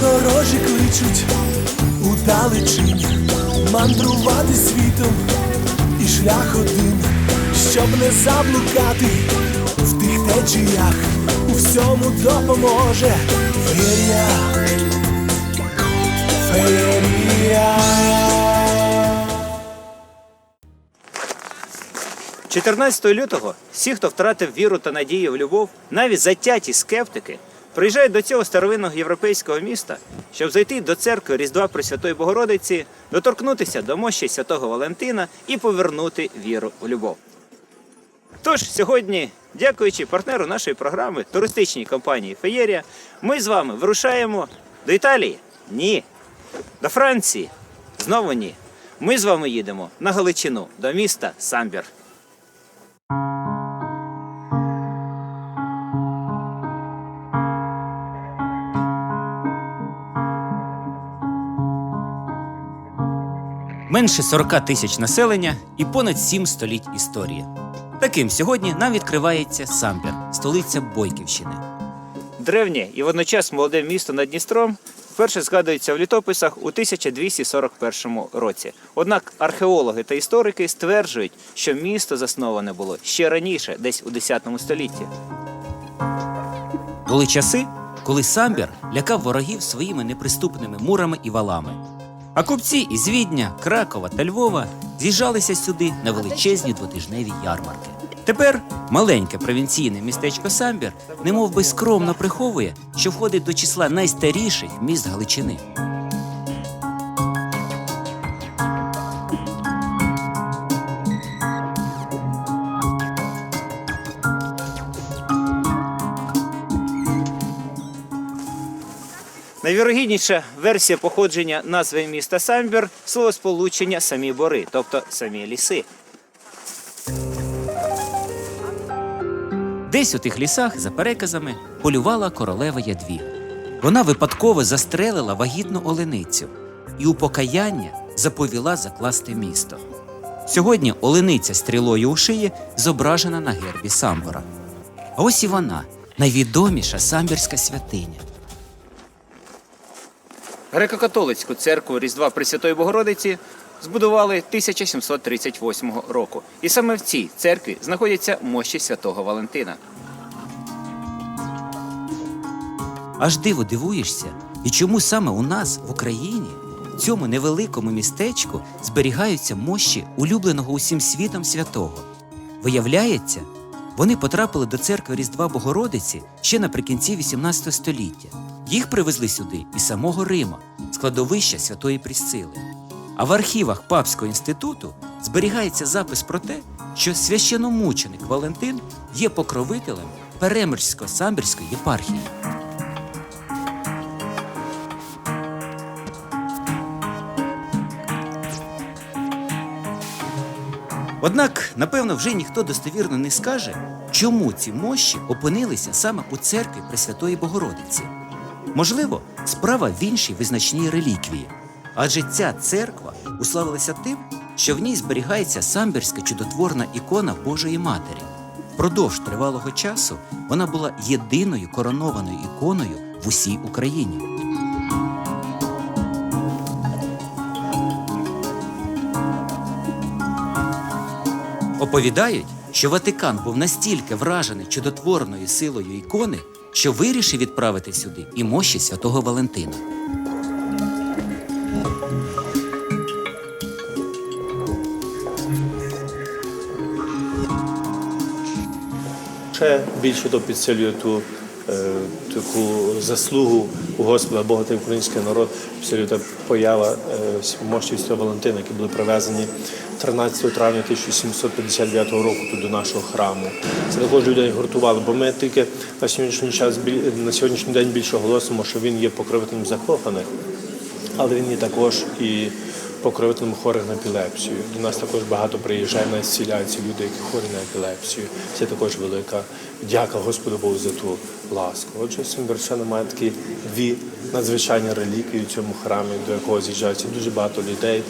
подорожі кличуть. У далечінь мандрувати світом. І шлях один, щоб не заблукати в тих течіях, у всьому допоможе феєрія, феєрія. 14 лютого всі, хто втратив віру та надію в любов, навіть затяті скептики, приїжджають до цього старовинного європейського міста, щоб зайти до церкви Різдва Пресвятої Богородиці, доторкнутися до мощі святого Валентина і повернути віру в любов. Тож сьогодні, дякуючи партнеру нашої програми, туристичній компанії Феєрія, ми з вами вирушаємо до Італії? Ні. До Франції? Знову ні. Ми з вами їдемо на Галичину до міста Самбір. Менше 40 тисяч населення і понад 7 століть історії. Таким сьогодні нам відкривається Самбір, столиця Бойківщини. Древнє і водночас молоде місто над Дністром вперше згадується в літописах у 1241 році. Однак археологи та історики стверджують, що місто засноване було ще раніше, десь у 10 столітті. Були часи, коли Самбір лякав ворогів своїми неприступними мурами і валами. А купці із Відня, Кракова та Львова з'їжджалися сюди на величезні двотижневі ярмарки. Тепер маленьке провінційне містечко Самбір немов би скромно приховує, що входить до числа найстаріших міст Галичини. Найвірогідніша версія походження назви міста Самбір словосполучення самі бори, тобто самі ліси. Десь у тих лісах, за переказами, полювала королева Ядвіга. Вона випадково застрелила вагітну оленицю і у покаяння заповіла закласти місто. Сьогодні олениця стрілою у шиї зображена на гербі Самбора. А ось і вона, найвідоміша самбірська святиня. Греко-католицьку церкву Різдва Пресвятої Богородиці збудували 1738 року. І саме в цій церкві знаходяться мощі святого Валентина. Аж диво дивуєшся, і чому саме у нас, в Україні, в цьому невеликому містечку зберігаються мощі улюбленого усім світом святого. Виявляється, вони потрапили до церкви Різдва Богородиці ще наприкінці 18 століття. Їх привезли сюди із самого Рима, складовища Святої Прісцили. А в архівах Папського інституту зберігається запис про те, що священомученик Валентин є покровителем Перемирсько-Самбірської єпархії. Однак, напевно, вже ніхто достовірно не скаже, чому ці мощі опинилися саме у церкві Пресвятої Богородиці. Можливо, справа в іншій визначній реліквії, адже ця церква уславилася тим, що в ній зберігається самбірська чудотворна ікона Божої Матері. Впродовж тривалого часу вона була єдиною коронованою іконою в усій Україні. Оповідають, що Ватикан був настільки вражений чудотворною силою ікони, що вирішив відправити сюди і мощі святого Валентина. Ще більше то підсилює ту е, таку заслугу у Господа Бога та український народ, підсилює та поява е, мощі Святого Валентина, які були привезені 13 травня 1759 року тут до нашого храму. Це також людей гуртувало, бо ми тільки на сьогоднішній час на сьогоднішній день більше оголосимо, що він є покровителем закоханих, але він є також і покровителем хворих на епілепсію. До нас також багато приїжджає, нас зціляються люди, які хворі на епілепсію. Це також велика дяка Господу Богу за ту ласку. Отже, Симбірчани має такі дві надзвичайні реліквії в цьому храмі, до якого з'їжджаються дуже багато людей.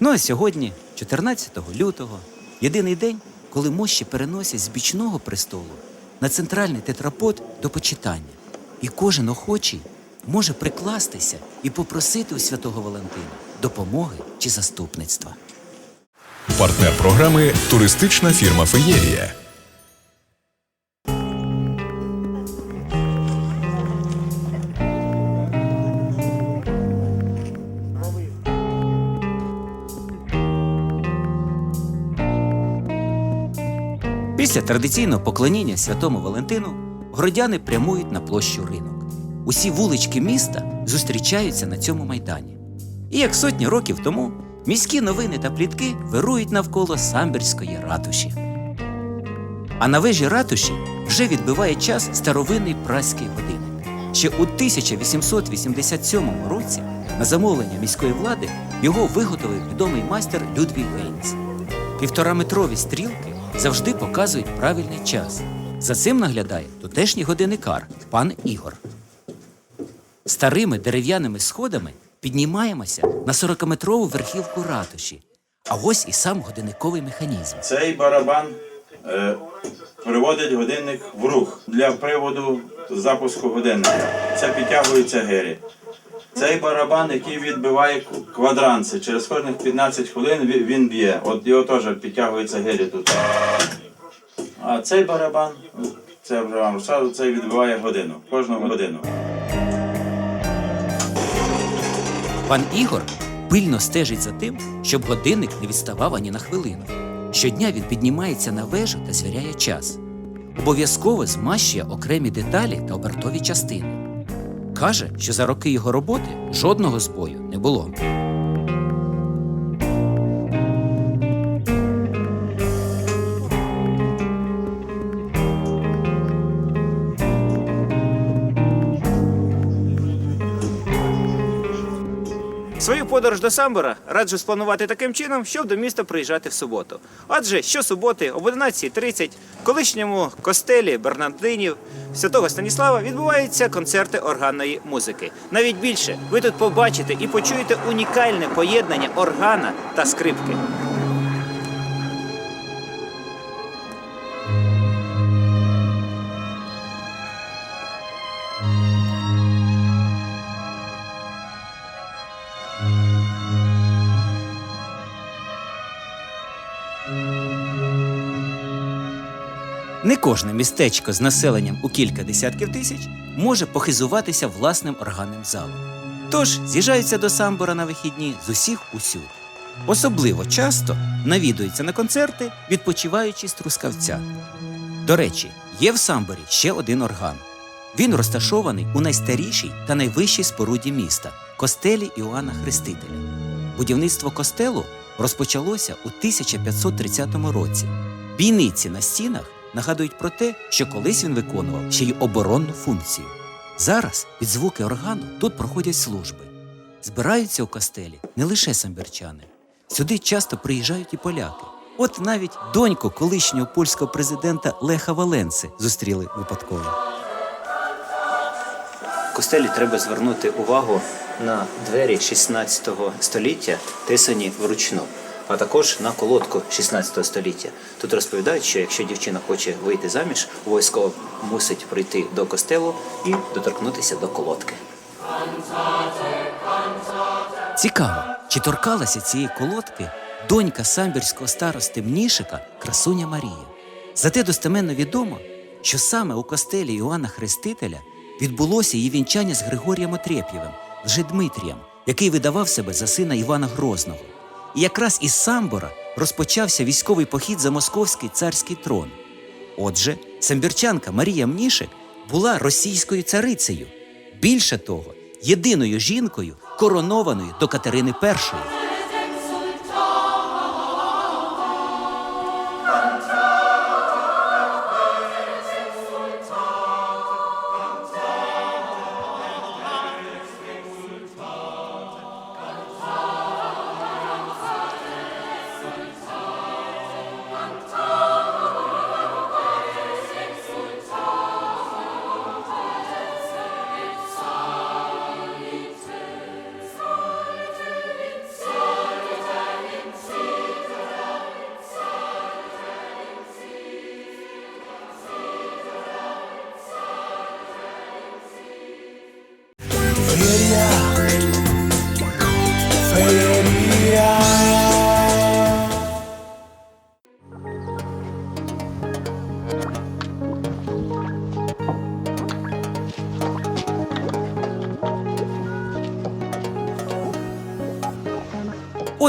Ну а сьогодні, 14 лютого, єдиний день, коли мощі переносять з бічного престолу на центральний тетрапод до почитання. І кожен охочий може прикластися і попросити у святого Валентина допомоги чи заступництва. Партнер програми туристична фірма Феєрія. Після традиційного поклоніння святому Валентину городяни прямують на площу ринок. Усі вулички міста зустрічаються на цьому майдані. І як сотні років тому міські новини та плітки вирують навколо самбірської ратуші. А на вежі ратуші вже відбиває час старовинний праський годинник. Ще у 1887 році на замовлення міської влади його виготовив відомий майстер Людвіг Гейнс. Півтораметрові стрілки завжди показують правильний час. За цим наглядає тутешній годинникар пан Ігор. Старими дерев'яними сходами піднімаємося на 40-метрову верхівку ратуші. А ось і сам годинниковий механізм. Цей барабан е, приводить годинник в рух для приводу запуску годинника. Це підтягується гирі. Цей барабан, який відбиває квадранси, через кожних 15 хвилин він б'є. От його теж підтягується гирі тут. А цей барабан, це вже вам розказую, цей відбиває годину, кожну годину. Пан Ігор пильно стежить за тим, щоб годинник не відставав ані на хвилину. Щодня він піднімається на вежу та звіряє час. Обов'язково змащує окремі деталі та обертові частини. Каже, що за роки його роботи жодного збою не було. Подорож до Самбора раджу спланувати таким чином, щоб до міста приїжджати в суботу. Адже щосуботи об 11.30 в колишньому костелі Бернардинів Святого Станіслава відбуваються концерти органної музики. Навіть більше ви тут побачите і почуєте унікальне поєднання органа та скрипки. Кожне містечко з населенням у кілька десятків тисяч може похизуватися власним органним залом. Тож з'їжджаються до самбора на вихідні з усіх усюд. Особливо часто навідуються на концерти, відпочиваючи з трускавця. До речі, є в самборі ще один орган. Він розташований у найстарішій та найвищій споруді міста костелі Іоанна Хрестителя. Будівництво костелу розпочалося у 1530 році. Бійниці на стінах нагадують про те, що колись він виконував ще й оборонну функцію. Зараз під звуки органу тут проходять служби. Збираються у костелі не лише самбірчани. Сюди часто приїжджають і поляки. От навіть доньку колишнього польського президента Леха Валенси зустріли випадково. Костелі треба звернути увагу на двері 16 століття, тисані вручну, а також на колодку 16 століття. Тут розповідають, що якщо дівчина хоче вийти заміж, обов'язково мусить прийти до костелу і доторкнутися до колодки. Цікаво, чи торкалася цієї колодки донька самбірського старости Мнішика красуня Марія. Зате достеменно відомо, що саме у костелі Іоанна Хрестителя відбулося її вінчання з Григорієм Отреп'євим, Дмитрієм, який видавав себе за сина Івана Грозного. І якраз із Самбора розпочався військовий похід за московський царський трон. Отже, самбірчанка Марія Мнішик була російською царицею. Більше того, єдиною жінкою, коронованою до Катерини І.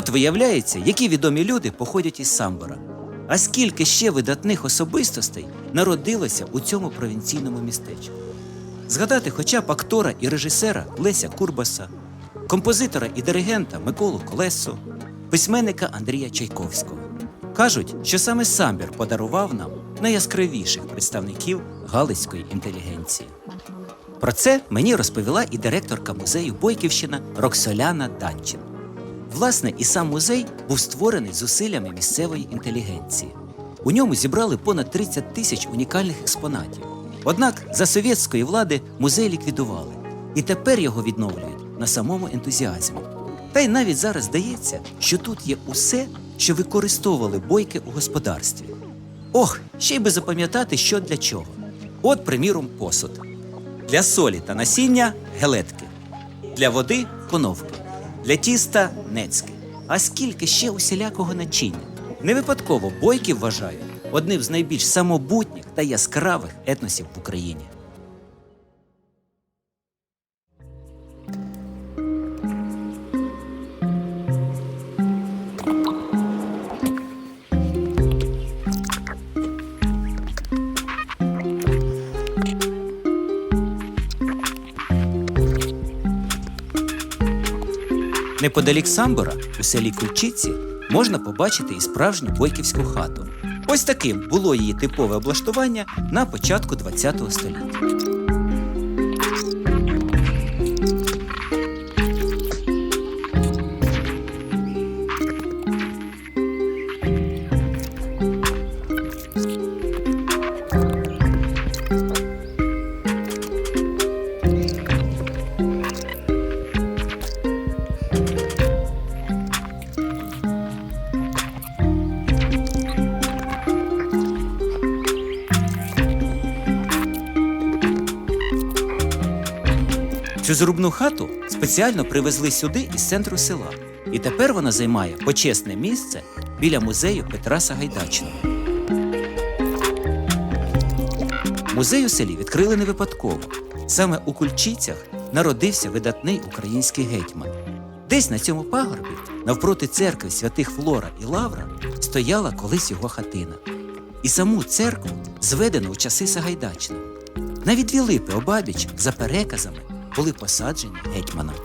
Виявляється, які відомі люди походять із Самбора. А скільки ще видатних особистостей народилося у цьому провінційному містечку. Згадати хоча б актора і режисера Леся Курбаса, композитора і диригента Миколу Колесу, письменника Андрія Чайковського. Кажуть, що саме Самбір подарував нам найяскравіших представників галицької інтелігенції. Про це мені розповіла і директорка музею Бойківщина Роксоляна Данчин. Власне, і сам музей був створений зусиллями місцевої інтелігенції. У ньому зібрали понад 30 тисяч унікальних експонатів. Однак за совєтської влади музей ліквідували, і тепер його відновлюють на самому ентузіазмі. Та й навіть зараз здається, що тут є усе, що використовували бойки у господарстві. Ох, ще й би запам'ятати, що для чого. От, приміром, посуд. Для солі та насіння гелетки, для води коновки, для тіста нецьки. А скільки ще усілякого начиння. Не випадково бойки вважають одним з найбільш самобутніх та яскравих етносів в Україні. Неподалік Самбора, у селі Кульчиці, можна побачити і справжню бойківську хату. Ось таким було її типове облаштування на початку ХХ століття. Цю зрубну хату спеціально привезли сюди із центру села, і тепер вона займає почесне місце біля музею Петра Сагайдачного. Музей у селі відкрили не випадково. Саме у Кульчицях народився видатний український гетьман. Десь на цьому пагорбі, навпроти церкви святих Флора і Лавра, стояла колись його хатина. І саму церкву зведено у часи Сагайдачного. Навіть дві липи обабіч, за переказами, були посаджені гетьманом.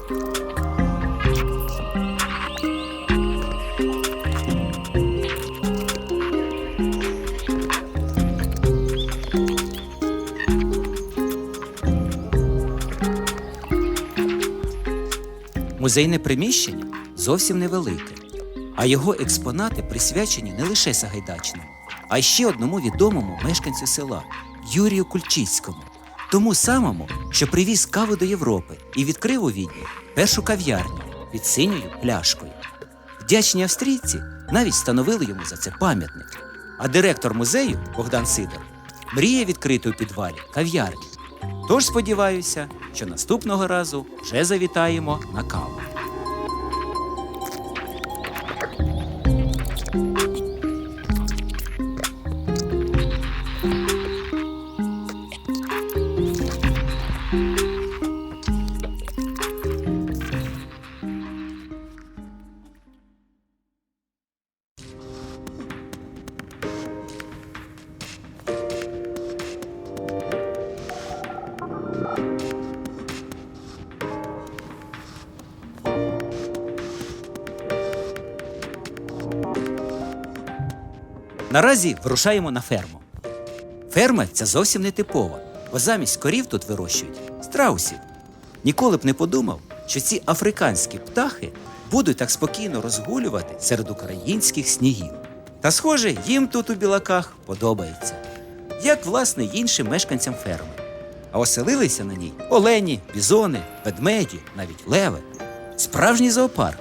Музейне приміщення зовсім невелике, а його експонати присвячені не лише Сагайдачному, а й ще одному відомому мешканцю села Юрію Кульчицькому, тому самому, що привіз каву до Європи і відкрив у Відні першу кав'ярню під синьою пляшкою. Вдячні австрійці навіть встановили йому за це пам'ятник. А директор музею Богдан Сидор мріє відкрити у підвалі кав'ярню. Тож сподіваюся, що наступного разу вже завітаємо на каву. Наразі вирушаємо на ферму. Ферма ця зовсім не типова, бо замість корів тут вирощують страусів. Ніколи б не подумав, що ці африканські птахи будуть так спокійно розгулювати серед українських снігів. Та, схоже, їм тут у білаках подобається, як власне іншим мешканцям ферми. А оселилися на ній олені, бізони, ведмеді, навіть леви. Справжній зоопарк,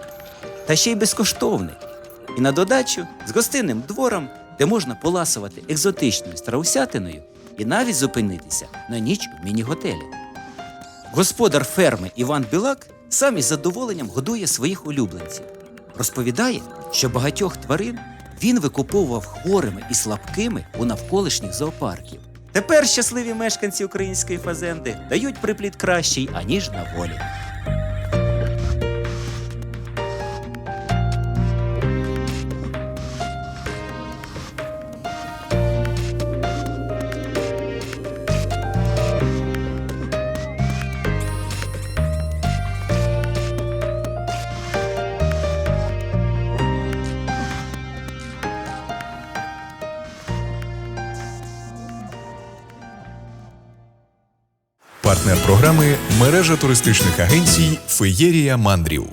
та ще й безкоштовний. І на додачу з гостинним двором, де можна поласувати екзотичною страусятиною і навіть зупинитися на ніч у міні-готелі. Господар ферми Іван Білак сам із задоволенням годує своїх улюбленців. Розповідає, що багатьох тварин він викуповував хворими і слабкими у навколишніх зоопарків. Тепер щасливі мешканці української фазенди дають припліт кращий, аніж на волі. Партнер програми мережа туристичних агенцій Феєрія мандрів.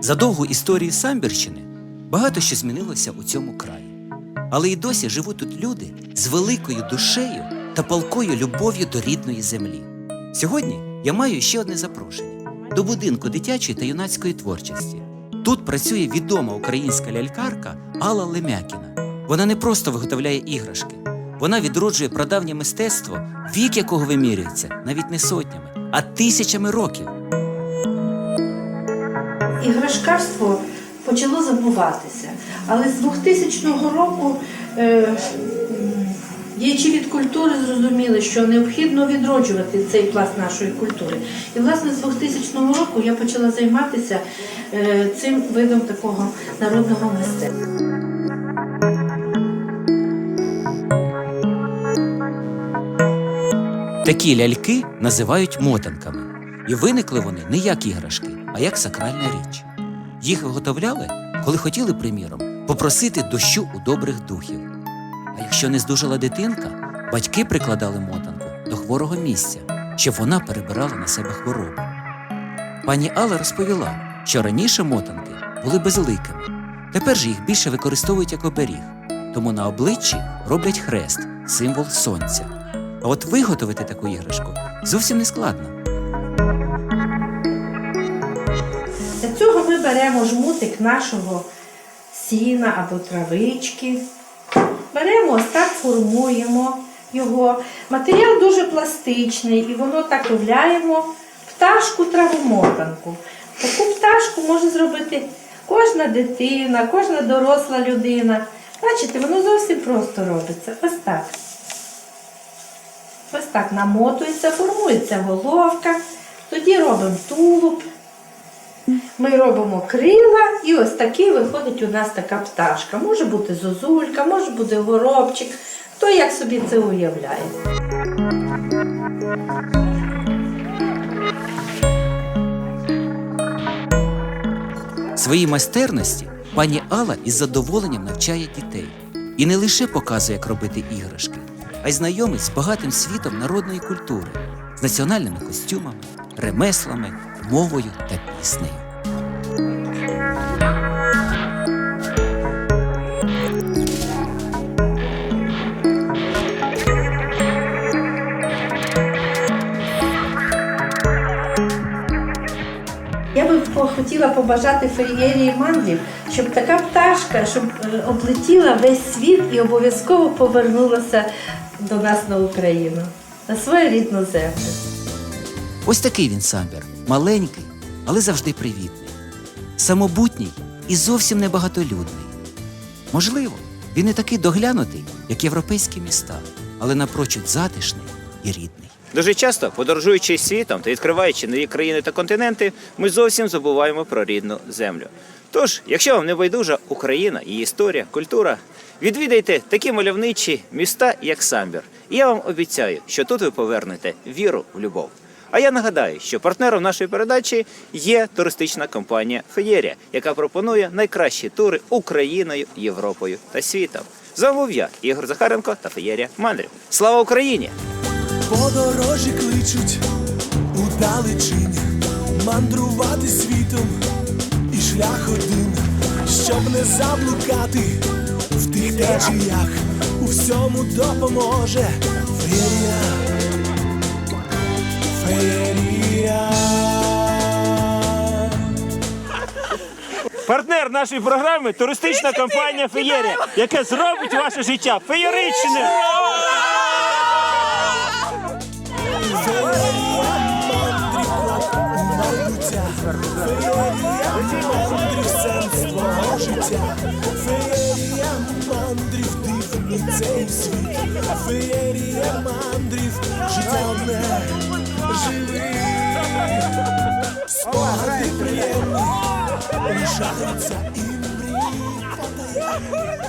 За довгу історію Самбірщини багато що змінилося у цьому краї. Але й досі живуть тут люди з великою душею та палкою любов'ю до рідної землі. Сьогодні я маю ще одне запрошення до будинку дитячої та юнацької творчості. Тут працює відома українська лялькарка Алла Лемякіна. Вона не просто виготовляє іграшки, вона відроджує прадавнє мистецтво, вік якого вимірюється навіть не сотнями, а тисячами років. іграшкарство почало забуватися. Але з 2000 року е, діячі від культури зрозуміли, що необхідно відроджувати цей пласт нашої культури. І власне з 2000 року я почала займатися цим видом такого народного мистецтва. Такі ляльки називають мотанками, і виникли вони не як іграшки, а як сакральна річ. Їх виготовляли, коли хотіли, приміром, попросити дощу у добрих духів. А якщо не здужала дитинка, батьки прикладали мотанку до хворого місця, щоб вона перебирала на себе хворобу. Пані Алла розповіла, що раніше мотанки були безликими, тепер же їх більше використовують як оберіг, тому на обличчі роблять хрест, символ сонця. А от виготовити таку іграшку зовсім не складно. Для цього ми беремо жмутик нашого сіна або травички. Беремо ось так, формуємо його. Матеріал дуже пластичний і воно так вставляємо пташку травомотанку. Таку пташку може зробити кожна дитина, кожна доросла людина. Бачите, воно зовсім просто робиться. Ось так. Ось так намотується, формується головка. Тоді робимо тулуб. Ми робимо крила, і ось такий виходить у нас така пташка. Може бути зозулька, може бути горобчик. Хто як собі це уявляє. Своїй майстерності пані Алла із задоволенням навчає дітей і не лише показує, як робити іграшки, а й знайомить з багатим світом народної культури, з національними костюмами, ремеслами, мовою та піснею. Хотіла побажати феєрії мандрів, щоб така пташка, щоб е, облетіла весь світ і обов'язково повернулася до нас на Україну, на свою рідну землю. Ось такий він самбір, маленький, але завжди привітний, самобутній і зовсім небагатолюдний. Можливо, він не такий доглянутий, як європейські міста, але напрочуд затишний і рідний. Дуже часто, подорожуючи світом та відкриваючи нові країни та континенти, ми зовсім забуваємо про рідну землю. Тож, якщо вам не байдужа Україна, її історія, культура, відвідайте такі мальовничі міста, як Самбір. І я вам обіцяю, що тут ви повернете віру в любов. А я нагадаю, що партнером нашої передачі є туристична компанія Феєрія, яка пропонує найкращі тури Україною, Європою та світом. З я, Ігор Захаренко та Феєрія Мандрів. Слава Україні! Подорожі кличуть у далечині мандрувати світом і шлях один, щоб не заблукати в тих течіях, у всьому допоможе феєрія, феєрія. Партнер нашої програми туристична компанія Феєрія, яка зробить ваше життя феєричним. Приємні лишаються і мрій потаємні.